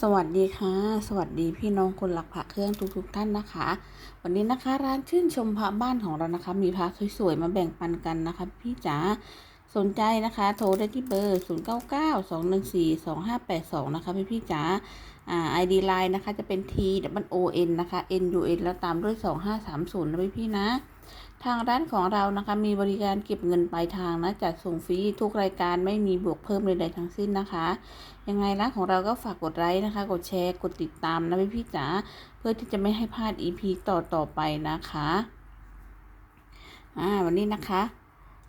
สวัสดีค่ะ สวัสดีพี่น้องคนรักพระเครื่องทุกๆทท่านนะคะ วันนี้นะคะร้านชื่นชมพระบ้านของเรานะคะ มีพระสวยๆมาแบ่งปันกันนะคะ พี่จ๋าสนใจนะคะ โทรได้ที่เบอร์ 0 9 9 2 1 4 2 5 8 2 นะคะ พี่พี่จ๋าอ่า ID Line นะคะ จะเป็น T W O N นะคะ N U N แล้วตามด้วย 2530 นะพี่พี่ๆนะ ทางร้านของเรานะคะมีบริการเก็บเงินปลายทางนะจัดส่งฟรีทุกรายการไม่มีบวกเพิ่มใดๆทั้งสิ้นนะคะ ยังไงร้านของเราก็ฝากกดไลค์นะคะ กดแชร์กดติดตามนะพี่พี่ๆจ๋าเพื่อที่จะไม่ให้พลาด EP ต่อต่อๆไปนะคะอ่าวันนี้นะคะ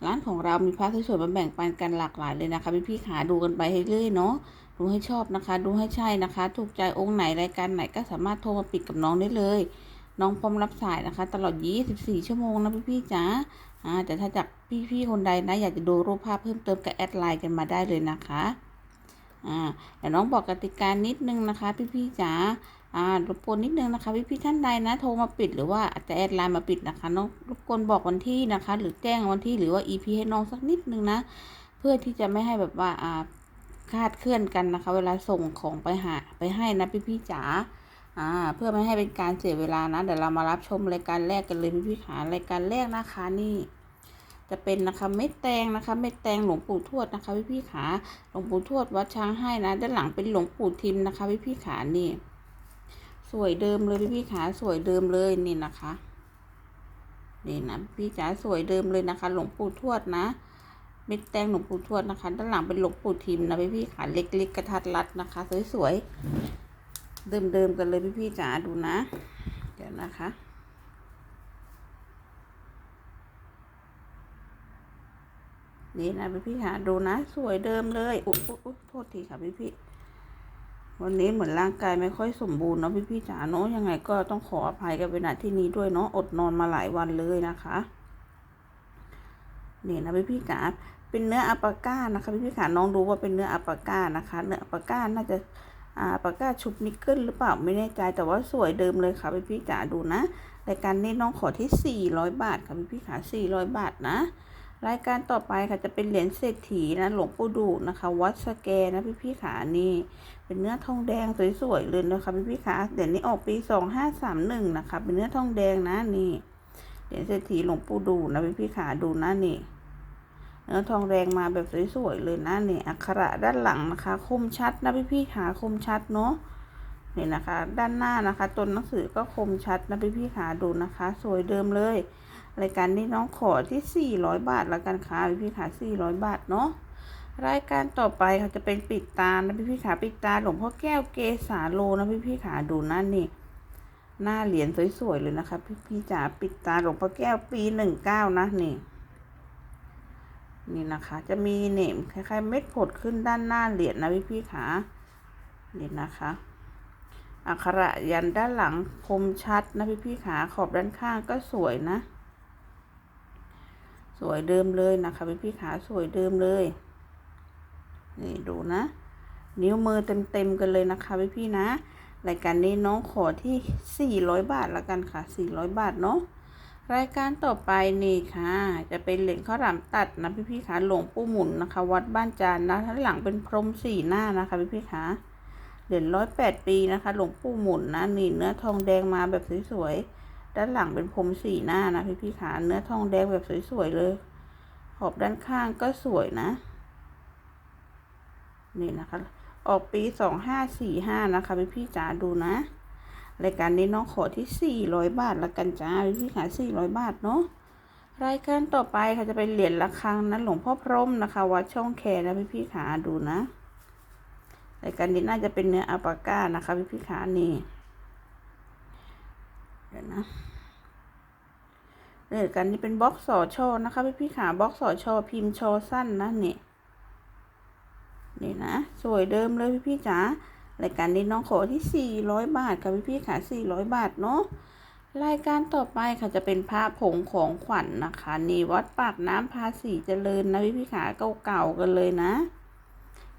ร้านของเรามีพระสวยๆมาแบ่งปันกันหลากหลายเลยนะคะพี่พี่ๆขาดูกันไปเรื่อยๆเนาะดูให้ชอบนะคะ ดูให้ใช่นะคะ ถูกใจองค์ไหนรายการไหนก็สามารถโทรมาปิดกับน้องได้เลย น้องพร้อมรับสายนะคะ ตลอด 24 ชั่วโมงนะพี่ๆจ๋าอ่าแต่ถ้าจากพี่ๆคนใดนะ อยากจะดูรูปภาพเพิ่มเติมก็แอดไลน์กันมาได้เลยนะคะอ่าเดี๋ยวน้องบอกกติกานิดนึงนะคะ พี่ๆจ๋าอ่ารบกวนนิดนึงนะคะ พี่ๆท่านใดนะโทรมาปิดหรือว่าอาจจะแอดไลน์มาปิดนะคะน้องรบกวนบอกวันที่นะคะ หรือแจ้งวันที่หรือว่า EP ให้น้องสักนิดนึงนะ เพื่อที่จะไม่ให้แบบว่าอ่าคาดเคลื่อนกันนะคะ เวลาส่งของไปหาไปให้นะพี่ๆจ๋า อ่าเพื่อไม่ให้เป็นการเสียเวลานะเดี๋ยวเรามารับชมรายการแรกกันเลยพี่ๆขารายการแรกนะคะนี่ จะเป็นนะคะเม็ดแตงนะคะเม็ดแตงหลวงปู่ทวดนะคะพี่พี่ขาหลวงปู่ทวดวัดช้างให้นะด้านหลังเป็นหลวงปู่ทิมนะคะพี่พี่ขานี่ สวยเดิมเลยพี่พี่ขาสวยเดิมเลยนี่นะคะนี่นะพี่จ๋าสวยเดิมเลยนะคะ หลวงปู่ทวดนะเม็ดแตงหลวงปู่ทวดนะคะ ด้านหลังเป็นหลวงปู่ทิมนะพี่พี่ขาเล็กๆกระทัดรัดนะคะ สวยๆ เดิมๆกันเลยพี่ๆจ๋าดูนะ เดี๋ยวนะคะนี่นะพี่พี่ๆค่ะดูนะสวยเดิมเลยอุ๊ยอุ๊ยอุ๊ยโทษทีค่ะพี่พี่ๆวันนี้เหมือนร่างกายไม่ค่อยสมบูรณ์เนาะพี่พี่ๆจ๋าเนาะยังไงก็ต้องขออภัยกันไปณที่นี้ด้วยเนาะอดนอนมาหลายวันเลยนะคะนี่นะพี่พี่ๆจ๋าเป็นเนื้ออัปปาก้านะคะพี่พี่ๆค่ะน้องดูว่าเป็นเนื้ออัปปาก้านะคะ เนื้ออัปปาก้าน่าจะ ปปาก้าชุบนิกเกิลหรือเปล่าไม่แน่ใจแต่ว่าสวยเดิมเลยค่ะพี่พี่จ๋าดูนะรายการนี้น้องขอที่ 400 บาทค่ะพี่พี่ๆค่ะ400 บาทนะ รายการต่อไปค่ะจะเป็นเหรียญเศรษฐีนะหลวงปู่ดูนะคะ วัดสแกนะพี่พี่ขานี่ เป็นเนื้อทองแดงสวยๆเลยนะคะพี่พี่ขาเหรียญนี้ออกปีสองห้าสามหนึ่งนะคะเป็นเนื้อทองแดงนะนี่เหรียญเศรษฐีหลวงปู่ดูนะพี่พี่ขาดูนะนี่ เนื้อทองแดงมาแบบสวยๆเลยนะนี่อักขระด้านหลังนะคะ คมชัดนะพี่พี่ๆขาคมชัดเนาะนี่นะคะ ด้านหน้านะคะตัวหนังสือก็คมชัดนะพี่พี่ๆขาดูนะคะ สวยเดิมเลยรายการนี้น้องขอที่ 400 บาทแล้วกันค่ะพี่พี่ขา400 บาทเนาะรายการต่อไปค่ะจะเป็นปิดตานะพี่พี่ขาปิดตาหลวงพ่อแก้วเกษาโลนะพี่พี่ขาดูน้านี่หน้าเหรียญสวยๆเลยนะคะ พี่พี่จ๋าปิดตาหลวงพ่อแก้วปีหนึ่งเก้านะนี่ นี่นะคะ จะมีเน็มคล้ายๆ เม็ดผดขึ้นด้านหน้าเหรียญนะพี่พี่ขานี่นะคะอักขระยันด้านหลังคมชัดนะพี่พี่ขาขอบด้านข้างก็สวยนะ สวยเดิมเลยนะคะพี่พี่ขาสวยเดิมเลย นี่ดูนะ นิ้วมือเต็มๆกันเลยนะคะพี่พี่ๆนะรายการนี้น้องขอที่ 400 บาทละกันค่ะ 400 บาทเนาะ รายการต่อไปนี่ค่ะ จะเป็นเหรียญข้าวหลามตัดนะพี่พี่ๆคะหลวงปู่หมุนนะคะ วัดบ้านจานนะด้านหลังเป็นพรมสี่หน้านะคะพี่พี่ๆคะเหรียญร้อยแปดปีนะคะ หลวงปู่หมุนนะนี่เนื้อทองแดงมาแบบสวยๆด้านหลังเป็นพรมสี่หน้านะพี่พี่ขาเนื้อทองแดงแบบสวยๆเลย ขอบด้านข้างก็สวยนะ นี่นะคะ ออกปีสองห้าสี่ห้านะคะพี่พี่จ๋าดูนะ รายการนี้น้องขอที่สี่ร้อยบาทละกันจ้าพี่ขาสี่ร้อยบาทเนาะรายการต่อไปค่ะจะเป็นเหรียญระฆังนะหลวงพ่อพรมนะคะวัดช่องแคนะพี่พี่ขาดูนะรายการนี้น่าจะเป็นเนื้ออัปาก้านะคะพี่พี่ขานี่เดี๋ยวนะรายการนี้เป็นบล็อกสอชอนะคะพี่พี่ขาบล็อกสอชอพิมพ์ชอสั้นนะเนี่ยนี่นะ สวยเดิมเลยพี่พี่จ๋า รายการนี้น้องขอที่ 400 บาทค่ะพี่พี่ค่ะ 400 บาทเนาะรายการต่อไปค่ะจะเป็นพระผงของขวัญนนะคะ นี่วัดปากน้ำภาษีเจริญนะพี่พี่ขาเก่าๆกันเลยนะ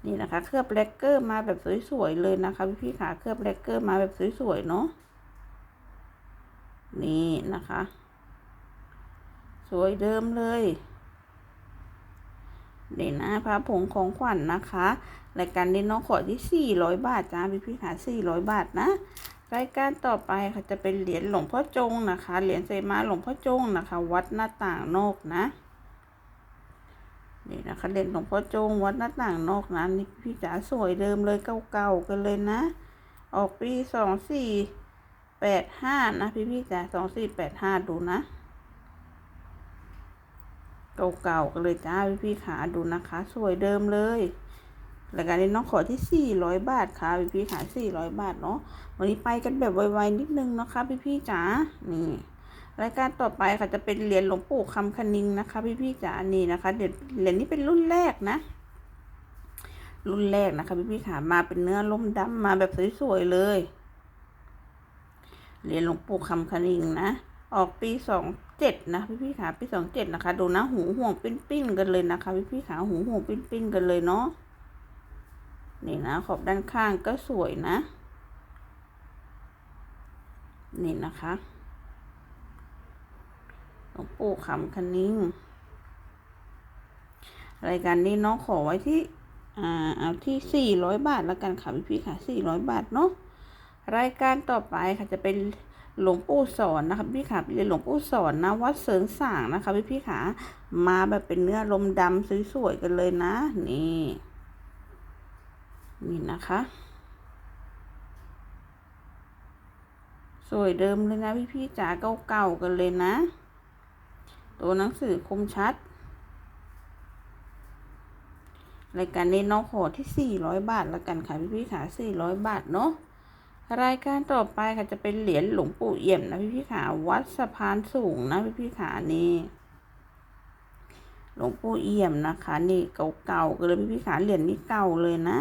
นี่นะคะ เคลือบแลกเกอร์มาแบบสวยๆเลยนะคะพี่พี่ขาเคลือบแลกเกอร์มาแบบสวยๆเนาะนี่นะคะ สวยเดิมเลย นี่นะพระผงของขวัญนนะคะรายการนี้น้องขอที่ 400 บาทจ้าพี่พี่ๆค่ะ400 บาทนะ รายการต่อไปค่ะจะเป็นเหรียญหลวงพ่อจงนะคะ เหรียญเซมาหลวงพ่อจงนะคะ วัดหน้าต่างนอกนะนี่นะคะเหรียญหลวงพ่อจงวัดหน้าต่างนอกนะนี่พี่จ๋าสวยเดิมเลยเก่าๆกันเลยนะ ออกปีสองสี่แปดห้านะพี่พี่จ๋าสองสี่แปดห้าดูนะ เก่าๆกันเลยจ้าพี่ๆขาดูนะคะ สวยเดิมเลยรายการนี้น้องขอที่ 400 บาทค่ะพี่พี่ๆขา400 บาทเนาะวันนี้ไปกันแบบไวๆนิดนึงนะคะ พี่พี่ๆจ๋านี่รายการต่อไปค่ะจะเป็นเหรียญหลวงปู่คำคณิงนะคะ พี่พี่ๆจ๋านี่นะคะเดี๋ยวเหรียญนี้เป็นรุ่นแรกนะ รุ่นแรกนะคะ พี่พี่ๆขามาเป็นเนื้อล่มดำมาแบบสวยๆเลยเหรียญหลวงปู่คำคณิงนะ ออกปีสองเจ็ดนะพี่พี่ขาปีสองเจ็ดนะคะ ดูนะหูห่วงปิ้นปิ้นกันเลยนะคะ พี่พี่ขาหูห่วงปิ้นปิ้นกันเลยเนาะนี่นะขอบด้านข้างก็สวยนะ นี่นะคะหลวงปู่คำคณิงรายการนี้น้องขอไว้ที่อ่าเอาที่สี่ร้อยบาทแล้วกันค่ะพี่พี่ค่ะสี่ร้อยบาทเนาะรายการต่อไปค่ะจะเป็น หลวงปู่สอนนะคะพี่ค่เรียนหลวงปู่สอนนะวัดเสริงสางนะคะพี่พี่ค่ะมาแบบเป็นเนื้อลมดำสวยๆกันเลยนะ นี่นี่นะคะ สวยเดิมเลยนะพี่พี่จ๋าเก่าๆกันเลยนะ ตัวหนังสือคมชัดรายการนี้น้องขอที่ 400 บาทแล้วกันค่ะพี่พี่ๆค่ะ400 บาทเนาะ รายการต่อไปค่ะจะเป็นเหรียญหลวงปู่เอี่ยมนะพี่พี่ขาวัดสะพานสูงนะพี่พี่ขานี่หลวงปู่เอี่ยมนะคะ นี่เก่าๆกันเลยพี่พี่ขาเหรียญนี้เก่าเลยนะ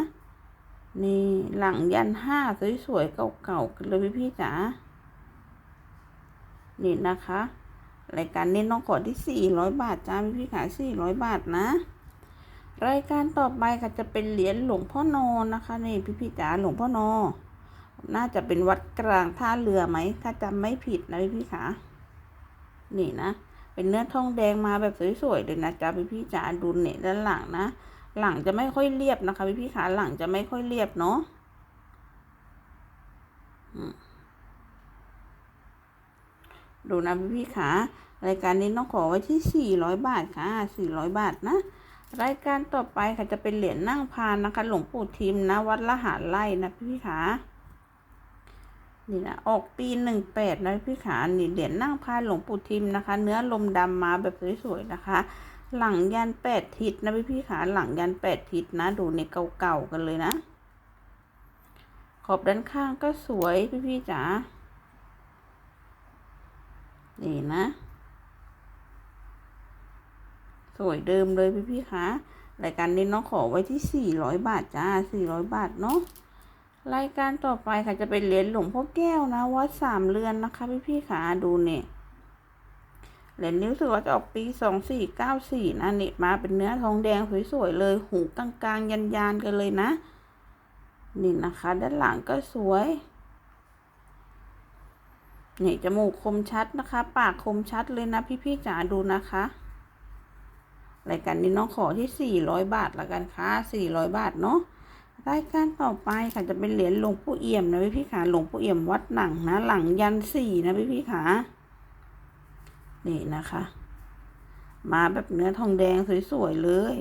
นี่หลังยันห้าสวยๆเก่าๆกันเลยพี่พี่จ๋านี่นะคะรายการนี้น้องขอที่400บาทจ้าพี่พี่ขา400บาทนะรายการต่อไปค่ะจะเป็นเหรียญหลวงพ่อนอนนะคะ นี่พี่พี่จ๋าหลวงพ่อนอ น่าจะเป็นวัดกลางท่าเรือไหม ถ้าจำไม่ผิดนะพี่พี่ขานี่นะ เป็นเนื้อทองแดงมาแบบสวยๆเลยนะจ๊ะพี่พี่จ๋าดูเนี่ยด้านหลังนะ หลังจะไม่ค่อยเรียบนะคะพี่พี่ขาหลังจะไม่ค่อยเรียบเนาะดูนะพี่พี่ขารายการนี้น้องขอไว้ที่ 400 บาทค่ะ 400 บาทนะ รายการต่อไปค่ะจะเป็นเหรียญนั่งพานนะคะ หลวงปู่ทิมนะ วัดละหารไร่นะพี่พี่ขา นี่นะออกปีหนึ่งแปดนะพี่ขานี่เหรียญนั่งพานหลวงปู่ทิมนะคะ เนื้อลมดำมาแบบสวยๆนะคะ หลังยันแปดทิศนะพี่พี่ขาหลังยันแปดทิศนะ ดูในเก่าๆกันเลยนะ ขอบด้านข้างก็สวยพี่พี่จ๋านี่นะ สวยเดิมเลยพี่พี่คะรายการนี้น้องขอไว้ที่สี่ร้อยบาทจ้าสี่ร้อยบาทเนาะ รายการต่อไปค่ะจะเป็นเหรียญหลวงพ่อแก้วนะ วัดสามเรือนนะคะ พี่พี่ขาดูเนี่ยเหรียญนิ้วสือว่าจะออกปีสองสี่เก้าสี่นะนี่มาเป็นเนื้อทองแดงสวยๆเลย หูกลางๆ ยันๆกันเลยนะ นี่นะคะ ด้านหลังก็สวยนี่จมูกคมชัดนะคะ ปากคมชัดเลยนะ พี่ๆจ๋าดูนะคะรายการนี้น้องขอที่สี่ร้อยบาทละกันค่ะสี่ร้อยบาทเนาะ รายการต่อไปค่ะจะเป็นเหรียญหลวงปู่เอี่ยมนะพี่พี่ขาหลวงปู่เอี่ยมวัดหนังนะ หลังยันสี่นะพี่พี่ขานี่นะคะ มาแบบเนื้อทองแดงสวยๆเลย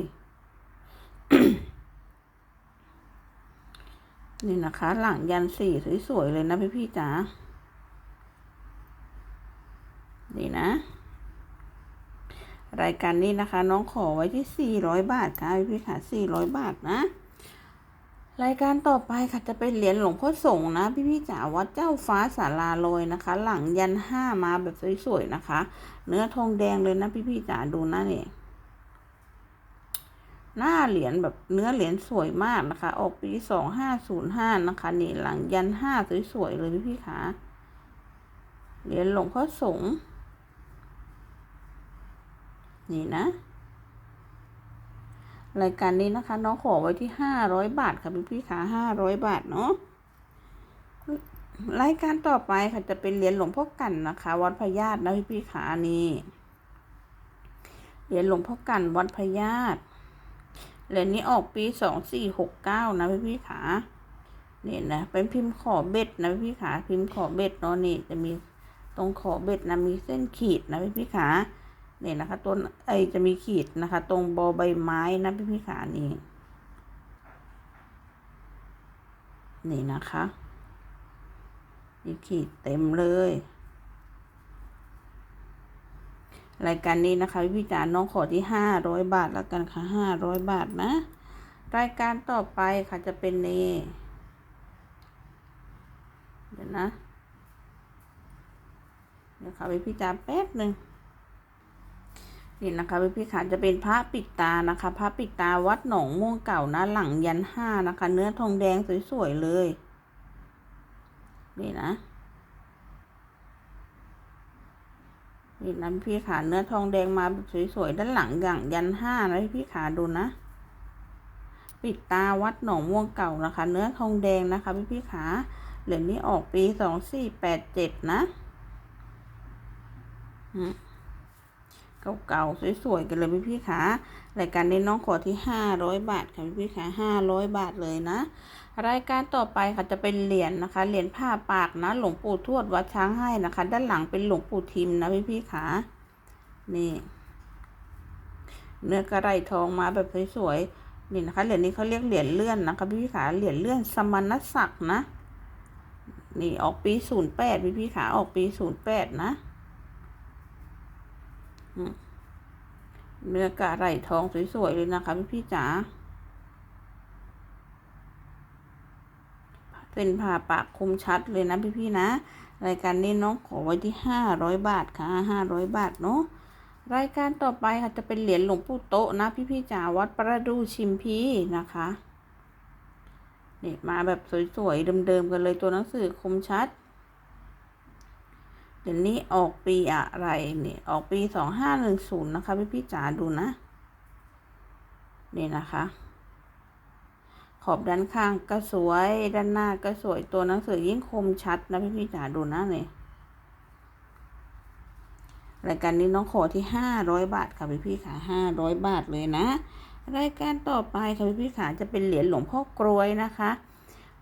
นี่นะคะ หลังยันสี่สวยๆเลยนะพี่พี่จ๋านี่นะ รายการนี้นะคะ น้องขอไว้ที่สี่ร้อยบาทค่ะพี่พี่ขาสี่ร้อยบาทนะ รายการต่อไปค่ะจะเป็นเหรียญหลวงพ่อสงฆ์นะพี่พี่ๆจ๋าวัดเจ้าฟ้าสาราลอยนะคะ หลังยันห้ามาแบบสวยๆนะคะ เนื้อทองแดงเลยนะพี่พี่ๆจ๋าดูนะเนี่ยหน้าเหรียญแบบเนื้อเหรียญสวยมากนะคะ ออกปีสองห้าศูนย์ห้านะคะนี่หลังยันห้าสวยๆเลยพี่พี่ขาเหรียญหลวงพ่อสงฆ์นี่นะ รายการนี้นะคะ น้องขอไว้ที่ห้าร้อยบาทค่ะพี่พี่ขาห้าร้อยบาทเนาะรายการต่อไปค่ะจะเป็นเหรียญหลวงพ่อกันนะคะ วัดพญาตนะพี่พี่ขานี่เหรียญหลวงพ่อกันวัดพญาตเหรียญนี้ออกปีสองสี่หกเก้านะพี่พี่ขาเนี่ยนะเป็นพิมพ์ขอเบ็ดนะพี่พี่ขาพิมพ์ขอเบ็ดเนาะนี่จะมีตรงขอเบ็ดนะมีเส้นขีดนะพี่พี่ขา เนี่ยนะคะต้นไอจะมีขีดนะคะ ตรงบอใบไม้นะพี่พี่ขานี่นี่นะคะมีขีดเต็มเลย รายการนี้นะคะพี่จ๋าน้องขอที่ห้าร้อยบาทแล้วกันค่ะห้าร้อยบาทนะ รายการต่อไปค่ะจะเป็นเนเดี๋ยวนะ เดี๋ยวค่ะพี่จ๋าแป๊บหนึ่ง นี่นะคะพี่พี่ขาจะเป็นพระปิดตานะคะพระปิดตาวัดหนองม่วงเก่านะหลังยันห้านะคะ เนื้อทองแดงสวยๆเลยนี่นะนี่นะพี่ขาเนื้อทองแดงมาสวยๆด้านหลังอย่างยันห้านะพี่ขาดูนะ ปิดตาวัดหนองม่วงเก่านะคะ เนื้อทองแดงนะคะ พี่พี่ขาเหรียญนี้ออกปีสองสี่แปดเจ็ดนะ เก่าๆสวยๆกันเลยพี่พี่ขารายการนี้น้องขอที่ห้าร้อยบาทค่ะพี่พี่ขาห้าร้อยบาทเลยนะ รายการต่อไปค่ะจะเป็นเหรียญนะคะเหรียญผ้าปากนะ หลวงปู่ทวดวัดช้างให้นะคะ ด้านหลังเป็นหลวงปู่ทิมนะพี่พี่ขานี่ เนื้อกระไรทองมาแบบสวยๆนี่นะคะเหรียญนี้เขาเรียกเหรียญเลื่อนนะคะพี่พี่ขาเหรียญเลื่อนสมณศักดิ์นะนี่ออกปีศูนย์แปดพี่พี่ขาออกปีศูนย์แปดนะ เนื้อกระไรทองสวยๆเลยนะคะพี่พี่จ๋าเป็นผ่าปากคมชัดเลยนะพี่ๆนะ รายการนี้น้องขอไว้ที่ห้าร้อยบาทค่ะห้าร้อยบาทเนาะรายการต่อไปค่ะจะเป็นเหรียญหลวงปู่โตะนะพี่ๆจ๋าวัดประดูชิมพีนะคะนี่มาแบบสวยๆเดิมๆกันเลยตัวหนังสือคมชัด เดี๋ยวนี้ออกปีอะไรเนี่ยออกปีสองห้าหนึ่งศูนย์นะคะพี่ๆจ๋าดูนะ นี่นะคะ ขอบด้านข้างก็สวยด้านหน้าก็สวยตัวหนังสือยิ่งคมชัดนะพี่พี่จ๋าดูนะเนี่ยรายการนี้น้องขอที่ห้าร้อยบาทค่ะพี่พี่ขาห้าร้อยบาทเลยนะ รายการต่อไปค่ะพี่พี่ขาจะเป็นเหรียญหลวงพ่อกรวยนะคะ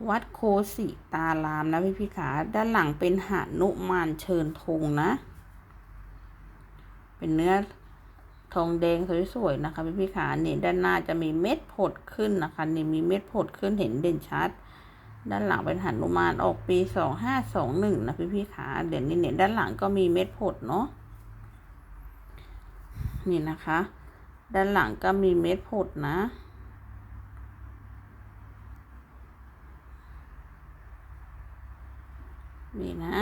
วัดโคสิตารามนะพี่พี่ขาด้านหลังเป็นหานุมานเชิญธงนะ เป็นเนื้อทองแดงสวยๆนะคะพี่พี่ขาเนี่ยด้านหน้าจะมีเม็ดผดขึ้นนะคะนี่มีเม็ดผดขึ้นเห็นเด่นชัด ด้านหลังเป็นหันุมานออกปีสองห้าสองหนึ่งนะพี่พี่ขาเดี๋ยวนี้เนี่ยด้านหลังก็มีเม็ดผดเนาะนี่นะคะ ด้านหลังก็มีเม็ดผดนะ นี่นะ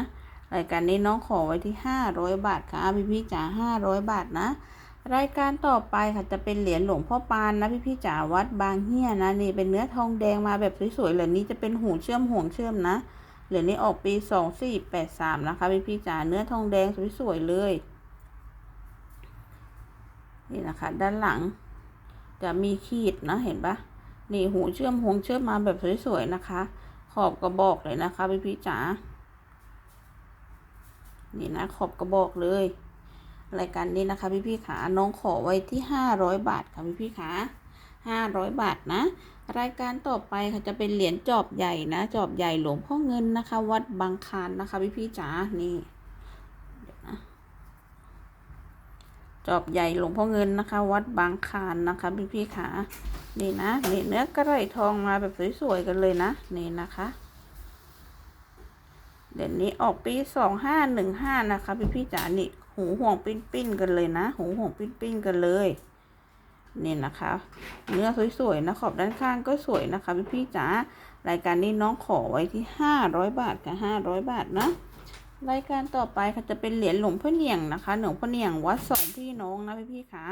รายการนี้น้องขอไว้ที่ห้าร้อยบาทค่ะพี่พี่จ๋าห้าร้อยบาทนะ รายการต่อไปค่ะจะเป็นเหรียญหลวงพ่อปานนะพี่พี่จ๋าวัดบางเฮียนะนี่เป็นเนื้อทองแดงมาแบบสวยๆเหรียญนี้จะเป็นหูเชื่อมห่วงเชื่อมนะเหรียญนี้ออกปีสองสี่แปดสามนะคะพี่พี่จ๋าเนื้อทองแดงสวยๆเลยนี่นะคะ ด้านหลังจะมีขีดนะเห็นปะนี่หูเชื่อมห่วงเชื่อมมาแบบสวยๆนะคะ ขอบกระบอกเลยนะคะพี่พี่จ๋า นี่นะขอบกระบอกเลย รายการนี้นะคะพี่พี่ขาน้องขอไว้ที่ห้าร้อยบาทค่ะพี่พี่ขาห้าร้อยบาทนะ รายการต่อไปค่ะจะเป็นเหรียญจอบใหญ่นะ จอบใหญ่หลวงพ่อเงินนะคะ วัดบางคานนะคะพี่พี่จ๋านี่เดี๋ยวนะจอบใหญ่หลวงพ่อเงินนะคะ วัดบางคานนะคะ พี่พี่ขานี่นะนี่เนื้อกระไรทองมาแบบสวยๆกันเลยนะนี่นะคะ เดี๋ยวนี้ออกปีสองห้าหนึ่งห้านะคะพี่พี่จ๋านี่หูห่วงปิ้นปิ้นกันเลยนะ หูห่วงปิ้นปิ้นกันเลยนี่นะคะ เนื้อสวยๆนะขอบด้านข้างก็สวยนะคะพี่พี่จ๋ารายการนี้น้องขอไว้ที่ห้าร้อยบาทกับห้าร้อยบาทนะรายการต่อไปค่ะจะเป็นเหรียญหลวงพ่อเนียงนะคะหลวงพ่อเนียงวัดสองพี่น้องนะพี่พี่ขา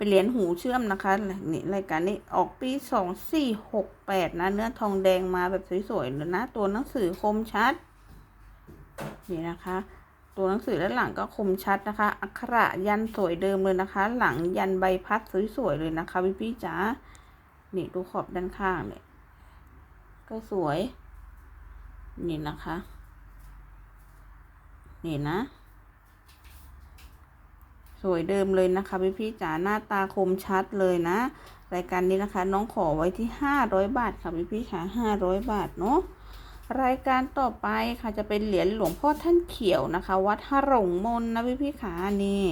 เป็นเหรียญหูเชื่อมนะคะนี่รายการนี้ออกปีสองสี่หกแปดนะ เนื้อทองแดงมาแบบสวยๆเลยนะ ตัวหนังสือคมชัด นี่นะคะ ตัวหนังสือด้านหลังก็คมชัดนะคะ อักขระยันสวยเดิมเลยนะคะ หลังยันใบพัดสวยๆเลยนะคะพี่พี่จ๋านี่ดูขอบด้านข้างเนี่ยก็สวย นี่นะคะ นี่นะ สวยเดิมเลยนะคะพี่พี่จ๋าหน้าตาคมชัดเลยนะ รายการนี้นะคะ น้องขอไว้ที่ห้าร้อยบาทค่ะพี่พี่ค่ะห้าร้อยบาทเนาะรายการต่อไปค่ะจะเป็นเหรียญหลวงพ่อท่านเขียวนะคะ วัดหลงมนนะพี่พี่ๆค่ะนี่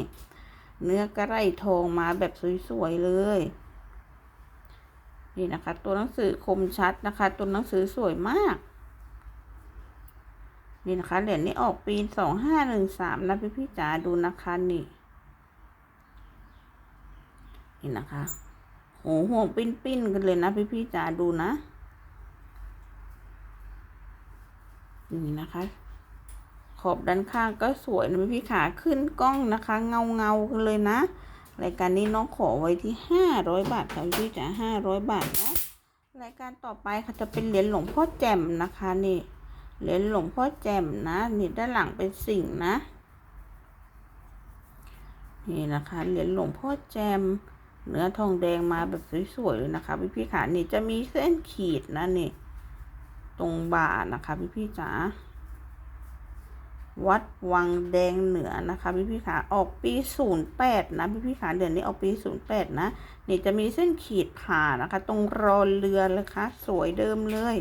เนื้อกระไรทองมาแบบสวยๆเลย นี่นะคะ ตัวหนังสือคมชัดนะคะ ตัวหนังสือสวยมาก นี่นะคะเหรียญนี้ออกปีสองห้าหนึ่งสามนะพี่พี่จ๋าดูนะคะนี่ นี่นะคะโหห่วงปิ้นปิ้นๆกันเลยนะพี่พี่ๆจ๋าดูนะนี่นะคะ ขอบด้านข้างก็สวยนะพี่พี่ขาขึ้นกล้องนะคะ เงาเงาๆกันเลยนะรายการนี้น้องขอไว้ที่ห้าร้อยบาทค่ะพี่จ๋าห้าร้อยบาทเนาะรายการต่อไปค่ะจะเป็นเหรียญหลวงพ่อแจ่มนะคะนี่เหรียญหลวงพ่อแจ่มนะนี่ด้านหลังเป็นสิ่งนะ นี่นะคะเหรียญหลวงพ่อแจ่ม เนื้อทองแดงมาแบบสวยๆเลยนะคะ พี่พี่ขานี่จะมีเส้นขีดนะนี่ ตรงบ่านะคะ พี่พี่ๆจ๋าวัดวังแดงเหนือนะคะพี่พี่ขาออกปีศูนย์แปดนะพี่พี่ขาเดือนนี้ออกปีศูนย์แปดนะ นี่จะมีเส้นขีดผ่านะคะ ตรงรอเรือเลยค่ะสวยเดิมเลย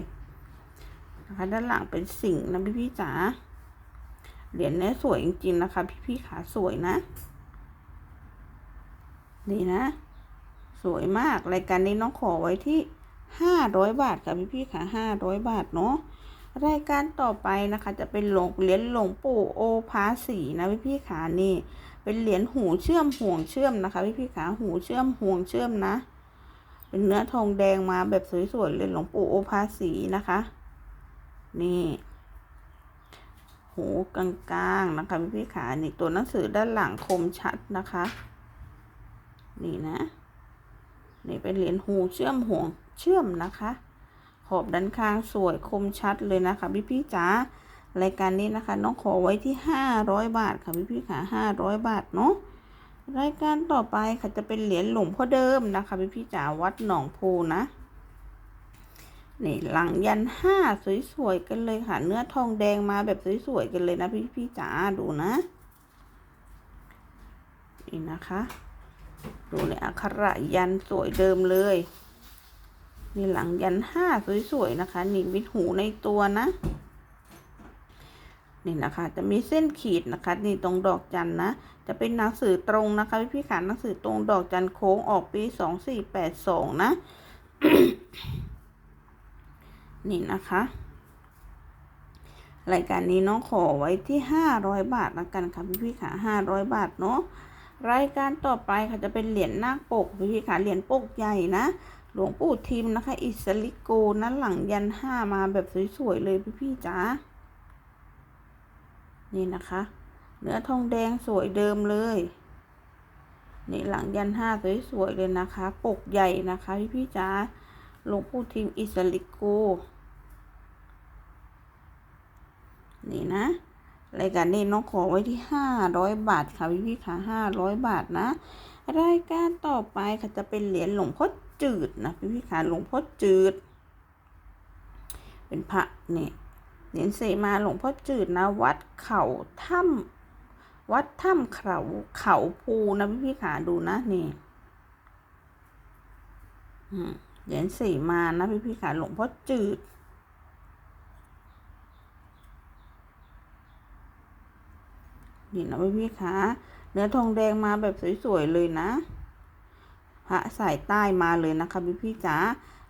นะคะด้านหลังเป็นสิงนะพี่พี่ๆจ๋าเหรียญนี้สวยจริงๆนะคะ พี่พี่ขาสวยนะ นี่นะ สวยมากรายการนี้น้องขอไว้ที่ห้าร้อยบาทค่ะพี่พี่ค่ะห้าร้อยบาทเนาะรายการต่อไปนะคะจะเป็นหลงเหรียญหลวงปู่โอภาสีนะพี่พี่ขานี่ เป็นเหรียญหูเชื่อมห่วงเชื่อมนะคะพี่พี่ขาหูเชื่อมห่วงเชื่อมนะ เป็นเนื้อทองแดงมาแบบสวยๆเลยหลวงปู่โอภาสีนะคะ นี่หูกลางๆนะคะพี่พี่ขานี่ตัวหนังสือด้านหลังคมชัดนะคะ นี่นะ นี่เป็นเหรียญหูเชื่อมห่วงเชื่อมนะคะ ขอบด้านข้างสวยคมชัดเลยนะคะพี่พี่จ๋ารายการนี้นะคะ น้องขอไว้ที่ห้าร้อยบาทค่ะพี่พี่ๆค่ะห้าร้อยบาทเนาะรายการต่อไปค่ะจะเป็นเหรียญหลวงพ่อเดิมนะคะพี่พี่จ๋าวัดหนองโพนะนี่หลังยันห้าสวยๆกันเลยค่ะ เนื้อทองแดงมาแบบสวยๆกันเลยนะพี่พี่จ๋าดูนะนี่นะคะ ดูในอักขระยันสวยเดิมเลย นี่หลังยันห้าสวยๆนะคะนี่มีหูในตัวนะ นี่นะคะ จะมีเส้นขีดนะคะ นี่ตรงดอกจันนะ จะเป็นหนังสือตรงนะคะพี่พี่ขาหนังสือตรงดอกจันโค้งออกปีสองสี่แปดสองนะ นี่นะคะรายการนี้น้องขอไว้ที่ห้าร้อยบาทแล้วกันค่ะพี่พี่ขาห้าร้อยบาทเนาะ รายการต่อไปค่ะจะเป็นเหรียญนาคปกพี่พี่ขาเหรียญปกใหญ่นะ หลวงปู่ทิมนะคะ อิสลิโกนั้นหลังยันห้ามาแบบสวยๆเลยพี่พี่จ๋านี่นะคะ เนื้อทองแดงสวยเดิมเลยนี่หลังยันห้าสวยๆเลยนะคะ ปกใหญ่นะคะพี่พี่จ๋าหลวงปู่ทิมอิสลิโกนี่นะ รายการนี้น้องขอไว้ที่ห้าร้อยบาทค่ะพี่พี่ค่ะห้าร้อยบาทนะ รายการต่อไปค่ะจะเป็นเหรียญหลวงพ่อจืดนะพี่พี่ค่ะหลวงพ่อจืด เป็นพระเนี่ยเหรียญเสมาหลวงพ่อจืดนะ วัดเขาถ้ำวัดถ้ำเขาเขาภูนะพี่พี่ค่ะดูนะนี่เหรียญเสมานะพี่พี่ค่ะหลวงพ่อจืด นี่นะพี่พี่คะเนื้อทองแดงมาแบบสวยๆเลยนะพระสายใต้มาเลยนะคะพี่พี่จ๋า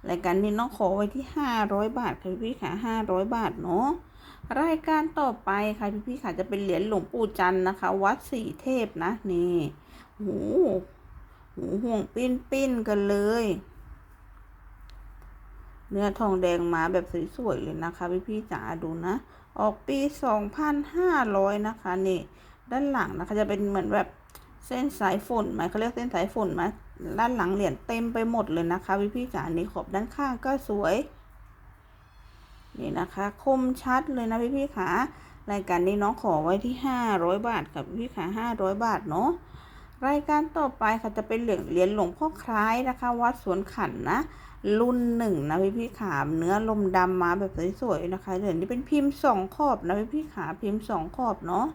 รายการนี้น้องขอไว้ที่ห้าร้อยบาทค่ะพี่พี่ค่ะห้าร้อยบาทเนาะรายการต่อไปค่ะพี่พี่ค่ะจะเป็นเหรียญหลวงปู่จันนะคะ วัดสีเทพนะนี่หูหูห่วงปิ้นปิ้นกันเลย เนื้อทองแดงมาแบบสวยๆเลยนะคะพี่พี่จ๋าดูนะ ออกปีสองพันห้าร้อยนะคะนี่ ด้านหลังนะคะจะเป็นเหมือนแบบเส้นสายฝนไหมเขาเรียกเส้นสายฝนไหมด้านหลังเหรียญเต็มไปหมดเลยนะคะพี่พี่จ๋านี่ขอบด้านข้างก็สวย นี่นะคะ คมชัดเลยนะพี่พี่ขารายการนี้น้องขอไว้ที่ห้าร้อยบาทกับพี่พี่ขาห้าร้อยบาทเนาะรายการต่อไปค่ะจะเป็นเหรียญเหรียญหลวงพ่อคล้ายนะคะ วัดสวนขันนะ รุ่นหนึ่งนะพี่พี่ขาเนื้อลมดำมาแบบสวยๆนะคะเหรียญนี้เป็นพิมพ์สองขอบนะพี่พี่ขาพิมพ์สองขอบเนาะ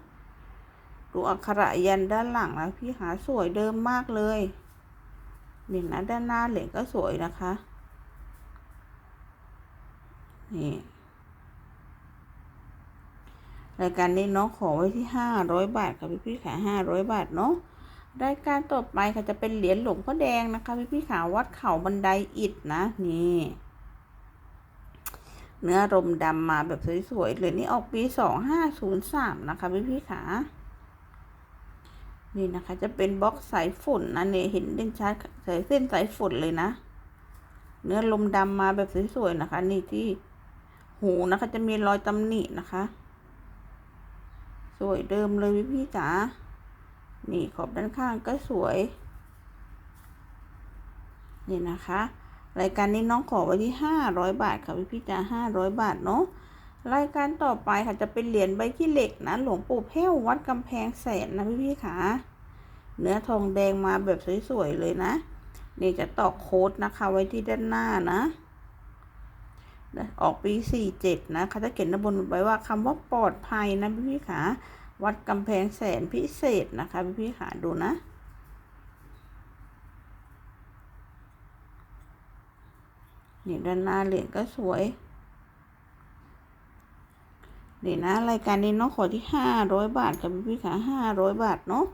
ดูอักขระยันด้านหลังนะพี่ขาสวยเดิมมากเลยเนี่นะด้านหน้าเหรียญก็สวยนะคะ นี่รายการนี้น้องขอไว้ที่ห้าร้อยบาทค่ะพี่พี่ขาห้าร้อยบาทเนาะรายการต่อไปค่ะจะเป็นเหรียญหลวงพ่อแดงนะคะพี่พี่ขาวัดเขาบันไดอิฐนะนี่เนื้อรมดำมาแบบสวยๆเลยนี่ออกปีสองห้าศูนย์สามนะคะพี่พี่ขา นี่นะคะ จะเป็นบล็อกสายฝุ่นนะเนี่ยเห็นเด่นชัดสายเส้นสายฝุ่นเลยนะ เนื้อลมดำมาแบบสวยๆนะคะ นี่ที่หูนะคะ จะมีรอยตำหนินะคะ สวยเดิมเลยพี่พี่จ๋านี่ขอบด้านข้างก็สวย นี่นะคะ รายการนี้น้องขอไว้ที่ห้าร้อยบาทค่ะพี่พี่จ๋าห้าร้อยบาทเนาะ รายการต่อไปค่ะจะเป็นเหรียญใบขี้เหล็กนะหลวงปู่แพ้ววัดกำแพงแสนนะพี่พี่ขาเนื้อทองแดงมาแบบสวยๆเลยนะ นี่จะตอกโค้ดนะคะไว้ที่ด้านหน้านะ ออกปีสี่เจ็ดนะเขาจะเขียนด้านบนไว้ว่าคำว่าปลอดภัยนะพี่พี่ขาวัดกำแพงแสนพิเศษนะคะพี่พี่ขาดูนะนี่ด้านหน้าเหรียญก็สวย นี่นะรายการนี้น้องขอที่ห้าร้อยบาทค่ะพี่พี่ขาห้าร้อยบาทเนาะ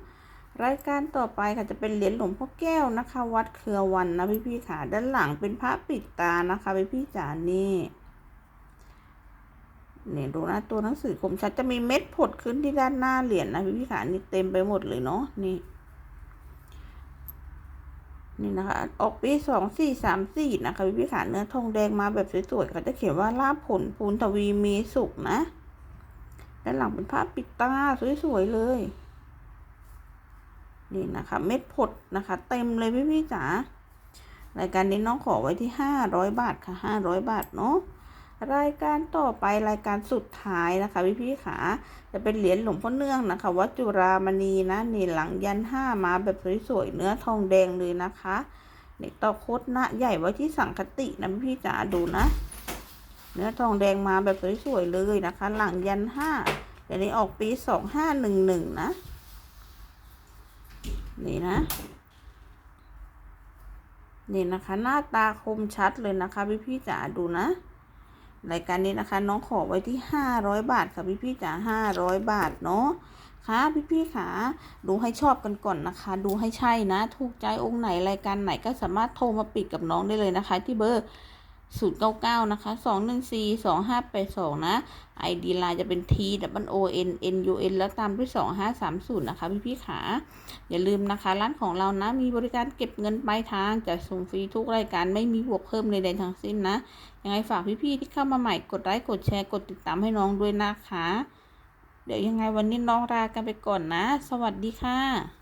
รายการต่อไปค่ะจะเป็นเหรียญหลวงพ่อแก้วนะคะ วัดเครือวันนะพี่พี่ขาด้านหลังเป็นพระปิดตานะคะพี่พี่จ๋านี่เนี่ยดูนะตัวหนังสือคมชัดจะมีเม็ดผดขึ้นที่ด้านหน้าเหรียญนะพี่พี่ขานี่เต็มไปหมดเลยเนาะนี่นี่นะคะ ออกปีสองสี่สามสี่นะคะพี่พี่ขาเนื้อทองแดงมาแบบสวยๆเขาจะเขียนว่าลาบผลภูนทวีมีสุขนะ ด้านหลังเป็นผ้าปิดตาสวยๆเลย นี่นะคะ เม็ดผดนะคะ เต็มเลยพี่พี่จ๋ารายการนี้น้องขอไว้ที่ห้าร้อยบาทค่ะห้าร้อยบาทเนาะรายการต่อไปรายการสุดท้ายนะคะพี่พี่ขาจะเป็นเหรียญหลวงพ่อเนื่องนะคะวัดจุรามณีนะนี่หลังยันห้ามาแบบสวยๆเนื้อทองแดงเลยนะคะนี่ต่อโคตรนะใหญ่ไว้ที่สังคตินะพี่พี่จ๋าดูนะ เนื้อทองแดงมาแบบสวยๆเลยนะคะ หลังยันห้าเดี๋ยวนี้ออกปีสองห้าหนึ่งหนึ่งนะ นี่นะ นี่นะคะหน้าตาคมชัดเลยนะคะพี่พี่จ๋าดูนะ รายการนี้นะคะ น้องขอไว้ที่ห้าร้อยบาทค่ะพี่พี่จ๋าห้าร้อยบาทเนาะค่ะพี่พี่ขาดูให้ชอบกันก่อนนะคะ ดูให้ใช่นะ ถูกใจองค์ไหนรายการไหนก็สามารถโทรมาปิดกับน้องได้เลยนะคะ ที่เบอร์ ศูนย์เก้าเก้านะคะสองหนึ่งสี่สองห้าแปดสองนะไอดีไลน์จะเป็น T W O N N U N แล้วตามด้วยสองห้าสามศูนย์นะคะ พี่พี่ขา อย่าลืมนะคะ ร้านของเรานะ มีบริการเก็บเงินปลายทางจะส่งฟรีทุกรายการไม่มีบวกเพิ่มใดๆทั้งสิ้นนะ ยังไงฝากพี่ๆที่เข้ามาใหม่กดไลค์กดแชร์กดติดตามให้น้องด้วยนะคะ เดี๋ยวยังไงวันนี้น้องลากันไปก่อนนะ สวัสดีค่ะ